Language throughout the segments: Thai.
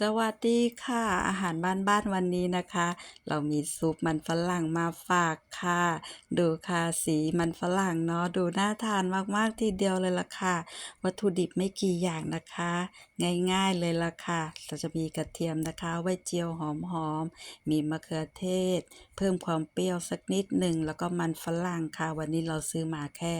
สวัสดีค่ะ อาหารบ้านๆวันนี้นะคะ เรามีซุปมันฝรั่งมาฝากค่ะ ดูค่ะสีมันฝรั่งเนาะดูน่าทานมากๆทีเดียวเลยล่ะค่ะ วัตถุดิบไม่กี่อย่างนะคะ ง่ายๆเลยล่ะค่ะ เราจะมีกระเทียมนะคะ ไว้เจียวหอมๆมีมะเขือเทศ เพิ่มความเปรี้ยวสักนิดหนึ่งแล้วก็มันฝรั่งค่ะ วันนี้เราซื้อมาแค่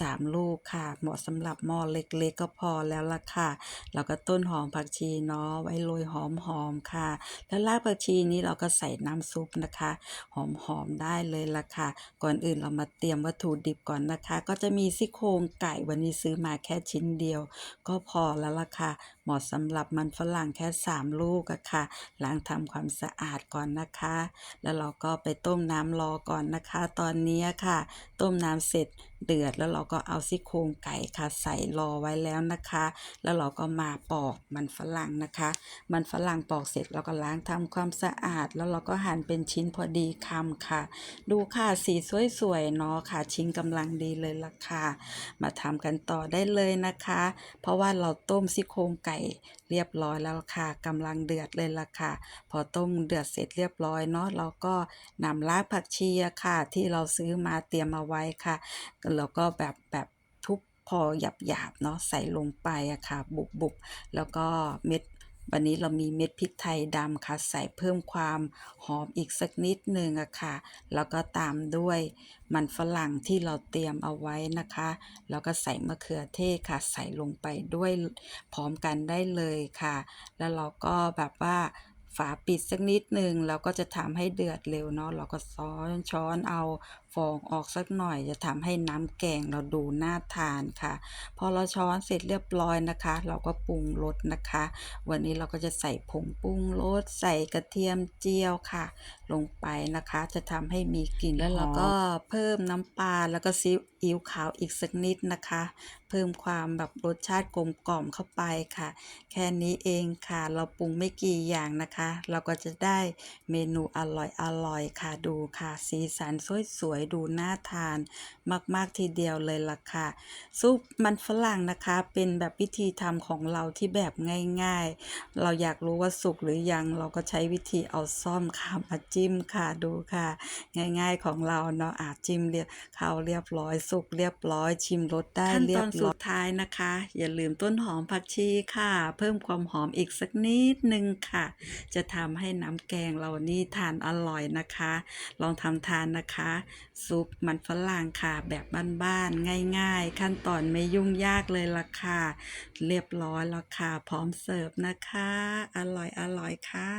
3 ลูกค่ะ เหมาะสำหรับหม้อเล็กๆ ก็พอแล้วล่ะค่ะแล้วก็ต้นหอมผักชีเนาะไว้โรยหอมๆค่ะ แล้วรากผักชีนี้เราก็ใส่น้ำซุปนะคะ หอมๆได้เลยละค่ะ ก่อนอื่นเรามาเตรียมวัตถุดิบก่อนนะคะ ก็จะมีซี่โครงไก่วันนี้ซื้อมาแค่ชิ้นเดียว ก็พอแล้วละค่ะ เหมาะสำหรับมันฝรั่งแค่ 3 ลูกอะค่ะล้างทำความสะอาดก่อนนะคะ แล้วเราก็ไปต้มน้ำรอก่อนนะคะ ตอนนี้ค่ะ ต้มน้ำเสร็จเดือดแล้วเราก็เอาซี่โครงไก่ค่ะ ใส่รอไว้แล้วนะคะ แล้วเราก็มาปอกมันฝรั่งนะคะ มันฝรั่งปอกเสร็จเราก็ล้างทำความสะอาด แล้วเราก็หั่นเป็นชิ้นพอดีคำค่ะ ดูค่ะสีสวยๆเนาะค่ะ ชิ้นกำลังดีเลยล่ะค่ะ มาทำกันต่อได้เลยนะคะ เพราะว่าเราต้มซี่โครงไก่เรียบร้อยแล้วค่ะกำลังเดือดเลยล่ะค่ะ พอต้มเดือดเสร็จเรียบร้อยเนาะเราก็นำรากผักชีค่ะ ที่เราซื้อมาเตรียมเอาไว้ค่ะแล้วก็แบบแบบทุบพอหยาบๆเนาะใส่ลงไปอะค่ะ บุบๆแล้วก็เม็ด วันนี้เรามีเม็ดพริกไทยดำค่ะ ใส่เพิ่มความหอมอีกสักนิดหนึ่งอะค่ะ แล้วก็ตามด้วยมันฝรั่งที่เราเตรียมเอาไว้นะคะ แล้วก็ใส่มะเขือเทศค่ะ ใส่ลงไปด้วยพร้อมกันได้เลยค่ะ แล้วเราก็แบบว่าฝาปิดสักนิดหนึ่งแล้วก็จะทำให้เดือดเร็วเนาะเราก็ซ้อนช้อนเอา ฟองออกสักหน่อย จะทำให้น้ำแกงเราดูน่าทานค่ะ พอเราช้อนเสร็จเรียบร้อยนะคะ เราก็ปรุงรสนะคะ วันนี้เราก็จะใส่ผงปรุงรสใส่กระเทียมเจียวค่ะ ลงไปนะคะ จะทำให้มีกลิ่นแล้วเราก็เพิ่มน้ำปลาแล้วก็ซีอิ๊วขาวอีกสักนิดนะคะ เพิ่มความแบบรสชาติกลมกล่อมเข้าไปค่ะ แค่นี้เองค่ะ เราปรุงไม่กี่อย่างนะคะ เราก็จะได้เมนูอร่อยอร่อยค่ะดูค่ะ สีสันสวยๆดูน่าทานมากๆทีเดียวเลยล่ะค่ะ ซุปมันฝรั่งนะคะเป็นแบบวิธีทำของเราที่แบบง่ายๆ เราอยากรู้ว่าสุกหรือยังเราก็ใช้วิธีเอาซ่อมค่ะมาจิ้มค่ะดูค่ะ ง่ายๆของเราเนาะอาจจิ้มเรียบเข้าเรียบร้อยสุกเรียบร้อย ชิมรสได้เรียบร้อยขั้นตอนสุดท้ายนะคะ อย่าลืมต้นหอมผักชีค่ะ เพิ่มความหอมอีกสักนิดนึงค่ะ จะทำให้น้ำแกงเรานี่ทานอร่อยนะคะ ลองทำทานนะคะซุปมันฝรั่งค่ะ แบบบ้านๆง่าย ๆ ขั้นตอนไม่ยุ่งยากเลยล่ะค่ะ เรียบร้อยแล้วค่ะ พร้อมเสิร์ฟนะคะ อร่อยอร่อยค่ะ